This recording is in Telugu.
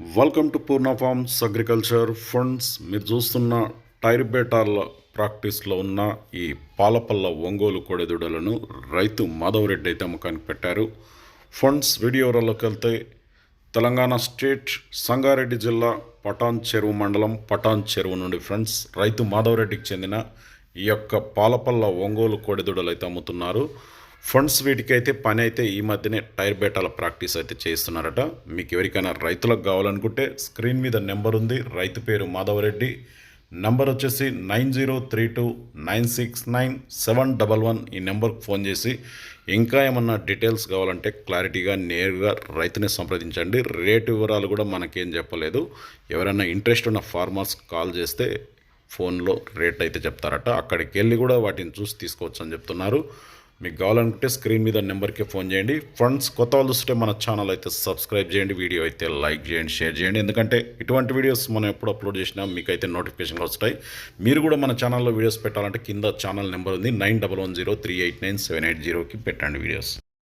Welcome to Purna farms agriculture funds మీరు చూస్తున్న టైర్ బేటాల ప్రాక్టీస్లో ఉన్న ఈ పాలపల్ల ఒంగోలు కోడెదూడలను రైతు మాధవరెడ్డి అయితే అమ్మకానికి పెట్టారు. ఫండ్స్ వీడియోలోకి వెళ్తే తెలంగాణ స్టేట్ సంగారెడ్డి జిల్లా పటాన్ చెరువు మండలం పటాన్ చెరువు నుండి ఫ్రెండ్స్ రైతు మాధవరెడ్డికి చెందిన ఈ యొక్క పాలపల్ల ఒంగోలు కోడెదూడలు అయితే అమ్ముతున్నారు. ఫండ్స్ వీటికైతే పని అయితే ఈ మధ్యనే టైర్ బేటాల ప్రాక్టీస్ అయితే చేస్తున్నారట. మీకు ఎవరికైనా రైతులకు కావాలనుకుంటే స్క్రీన్ మీద నెంబర్ ఉంది. రైతు పేరు మాధవరెడ్డి. నెంబర్ వచ్చేసి nine zero three two nine six nine seven double one ఈ నెంబర్కి ఫోన్ చేసి ఇంకా ఏమన్నా డీటెయిల్స్ కావాలంటే క్లారిటీగా నేరుగా రైతుని సంప్రదించండి. రేటు వివరాలు కూడా మనకేం చెప్పలేదు. ఎవరైనా ఇంట్రెస్ట్ ఉన్న ఫార్మర్స్ కాల్ చేస్తే ఫోన్లో రేట్ అయితే చెప్తారట. అక్కడికి వెళ్ళి కూడా వాటిని చూసి తీసుకోవచ్చు అని చెప్తున్నారు. మీకు కావాలనుకుంటే స్క్రీన్ మీద నెంబర్కి ఫోన్ చేయండి. ఫ్రెండ్స్ కొత్త వాళ్ళు వస్తే మన ఛానల్ అయితే సబ్స్క్రైబ్ చేయండి. వీడియో అయితే లైక్ చేయండి షేర్ చేయండి. ఎందుకంటే ఇటువంటి వీడియోస్ మనం ఎప్పుడు అప్లోడ్ చేసినా మీకు అయితే నోటిఫికేషన్లు వస్తాయి. మీరు కూడా మన ఛానల్లో వీడియోస్ పెట్టాలంటే కింద ఛానల్ నెంబర్ ఉంది. Nine double one zero three eight nine seven eight జీరోకి పెట్టండి వీడియోస్.